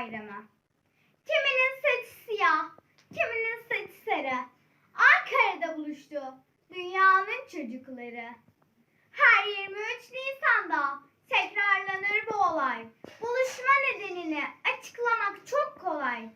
Bayramı. Kiminin saçı siyah, kiminin saçı sarı. Ankara'da buluştu dünyanın çocukları. Her 23 Nisan'da tekrarlanır bu olay. Buluşma nedenini açıklamak çok kolay.